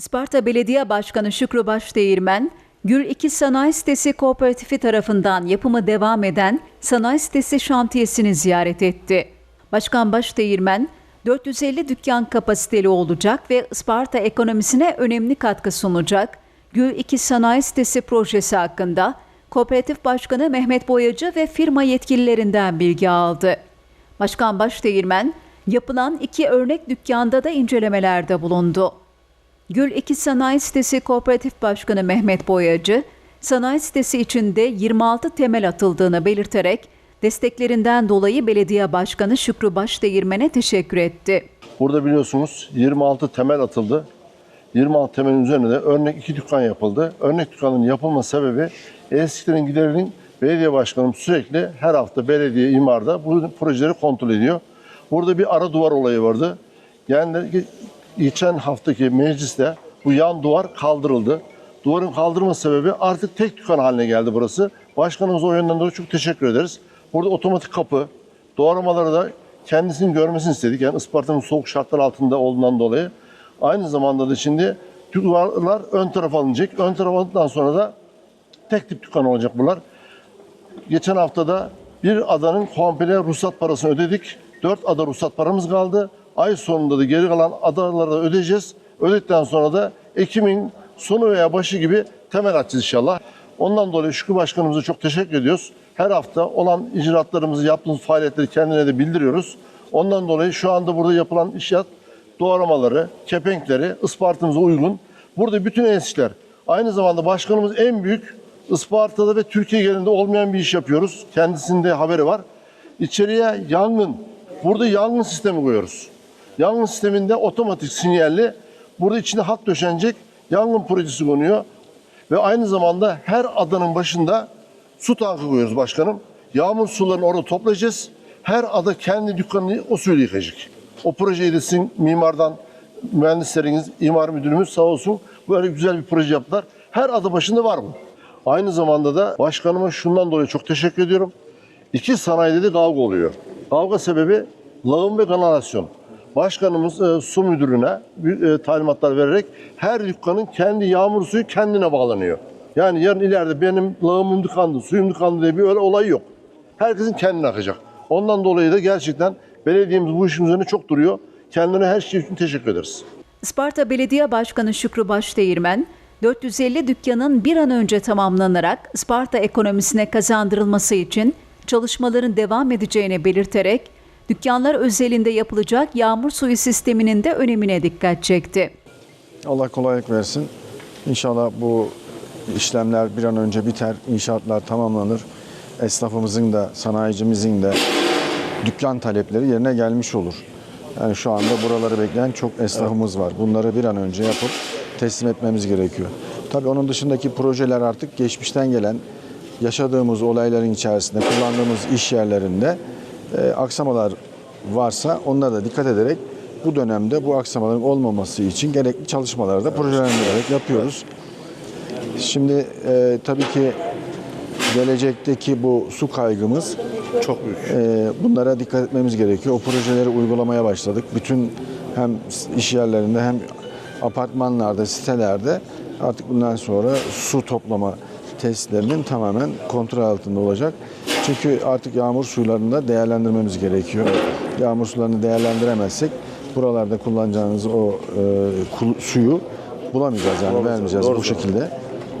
Isparta Belediye Başkanı Şükrü Başdeğirmen, Gül 2 Sanayi Sitesi Kooperatifi tarafından yapımı devam eden sanayi sitesi şantiyesini ziyaret etti. Başkan Başdeğirmen, 450 dükkan kapasiteli olacak ve Isparta ekonomisine önemli katkı sunacak Gül 2 Sanayi Sitesi projesi hakkında Kooperatif Başkanı Mehmet Boyacı ve firma yetkililerinden bilgi aldı. Başkan Başdeğirmen, yapılan iki örnek dükkanda da incelemelerde bulundu. Gül 2 Sanayi Sitesi Kooperatif Başkanı Mehmet Boyacı, sanayi sitesi içinde 26 temel atıldığını belirterek desteklerinden dolayı belediye başkanı Şükrü Başdeğirmen'e teşekkür etti. Burada biliyorsunuz 26 temel atıldı. 26 temelin üzerine de örnek iki dükkan yapıldı. Örnek dükkanın yapılma sebebi eskiden giderinin belediye başkanım sürekli her hafta belediye imarda bu projeleri kontrol ediyor. Burada bir ara duvar olayı vardı. Yani geçen haftaki mecliste bu yan duvar kaldırıldı. Duvarın kaldırma sebebi artık tek dükkan haline geldi burası. Başkanımıza o yönden dolayı çok teşekkür ederiz. Burada otomatik kapı, doğramaları da kendisinin görmesini istedik. Yani Isparta'nın soğuk şartlar altında olduğundan dolayı. Aynı zamanda da şimdi duvarlar ön tarafa alınacak. Ön tarafa alındıktan sonra da tek tip dükkan olacak bunlar. Geçen haftada bir adanın komple ruhsat parasını ödedik. Dört ada ruhsat paramız kaldı. Ay sonunda da geri kalan adaları da ödeyeceğiz. Ödedikten sonra da Ekim'in sonu veya başı gibi temel atacağız inşallah. Ondan dolayı Şükrü Başkanımıza çok teşekkür ediyoruz. Her hafta olan icraatlarımızı, yaptığımız faaliyetleri kendine de bildiriyoruz. Ondan dolayı şu anda burada yapılan inşaat doğramaları, kepenkleri Isparta'mıza uygun. Burada bütün enstitüler. Aynı zamanda başkanımız en büyük Isparta'da ve Türkiye genelinde olmayan bir iş yapıyoruz. Kendisinde haberi var. İçeriye yangın. Burada yangın sistemi koyuyoruz. Yangın sisteminde otomatik sinyalli burada içine hat döşenecek yangın projesi konuyor. Ve aynı zamanda her adanın başında su tankı koyuyoruz başkanım. Yağmur sularını orada toplayacağız. Her ada kendi dükkanını o suyla yıkayacak. O projeyi de sizin mimardan mühendisleriniz, imar müdürümüz sağ olsun böyle güzel bir proje yaptılar. Her ada başında var bu. Aynı zamanda da başkanıma şundan dolayı çok teşekkür ediyorum. İki sanayide de kavga oluyor. Kavga sebebi lağım ve kanalizasyon. Başkanımız e, su müdürüne e, talimatlar vererek her dükkanın kendi yağmur suyu kendine bağlanıyor. Yani yarın ileride benim lağımım tıkandı, suyum tıkandı diye bir öyle olay yok. Herkesin kendine akacak. Ondan dolayı da gerçekten belediyemiz bu işin üzerine çok duruyor. Kendine her şey için teşekkür ederiz. Isparta Belediye Başkanı Şükrü Başdeğirmen, 450 dükkanın bir an önce tamamlanarak Isparta ekonomisine kazandırılması için çalışmaların devam edeceğini belirterek, dükkanlar özelinde yapılacak yağmur suyu sisteminin de önemine dikkat çekti. Allah kolaylık versin. İnşallah bu işlemler bir an önce biter, inşaatlar tamamlanır. Esnafımızın da, sanayicimizin de dükkan talepleri yerine gelmiş olur. Yani şu anda buraları bekleyen çok esnafımız var. Bunları bir an önce yapıp teslim etmemiz gerekiyor. Tabii onun dışındaki projeler artık geçmişten gelen yaşadığımız olayların içerisinde kullandığımız iş yerlerinde e, aksamalar varsa onlara da dikkat ederek bu dönemde bu aksamaların olmaması için gerekli çalışmaları da projelendirerek yapıyoruz. Şimdi e, tabii ki gelecekteki bu su kaygımız Çok büyük. e, bunlara dikkat etmemiz gerekiyor. O projeleri uygulamaya başladık. Bütün hem iş yerlerinde hem apartmanlarda, sitelerde artık bundan sonra su toplama testlerinin tamamen kontrol altında olacak. Çünkü artık yağmur suylarını da değerlendirmemiz gerekiyor. Yağmur sularını değerlendiremezsek buralarda kullanacağınız o e, suyu bulamayacağız yani vermeyeceğiz bu şekilde.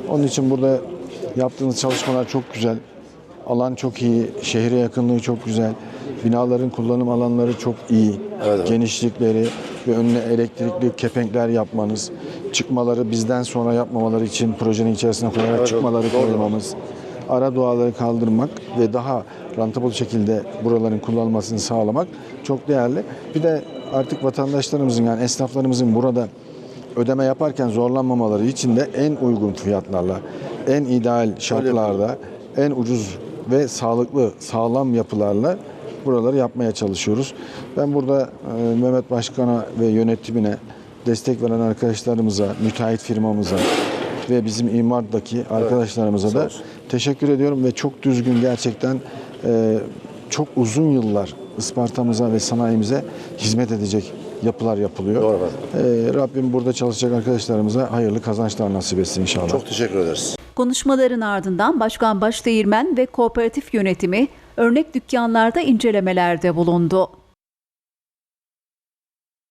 Onun için burada yaptığınız çalışmalar çok güzel. Alan çok iyi, şehre yakınlığı çok güzel. Binaların kullanım alanları çok iyi. Genişlikleri ve önüne elektrikli kepenkler yapmanız, çıkmaları bizden sonra yapmamaları için projenin içerisine koyarak çıkmaları koymamız, ara duaları kaldırmak ve daha rentable şekilde buraların kullanılmasını sağlamak çok değerli. Bir de artık vatandaşlarımızın yani esnaflarımızın burada ödeme yaparken zorlanmamaları için de en uygun fiyatlarla, en ideal şartlarda, en ucuz ve sağlıklı, sağlam yapılarla buraları yapmaya çalışıyoruz. Ben burada e, Mehmet Başkan'a ve yönetimine destek veren arkadaşlarımıza, müteahhit firmamıza ve bizim imardaki arkadaşlarımıza da teşekkür ediyorum ve çok düzgün gerçekten e, çok uzun yıllar Isparta'mıza ve sanayimize hizmet edecek yapılar yapılıyor. Doğru. Ee, Rabbim burada çalışacak arkadaşlarımıza hayırlı kazançlar nasip etsin inşallah. Çok teşekkür ederiz. Konuşmaların ardından Başkan Başdeğirmen ve kooperatif yönetimi örnek dükkanlarda incelemelerde bulundu.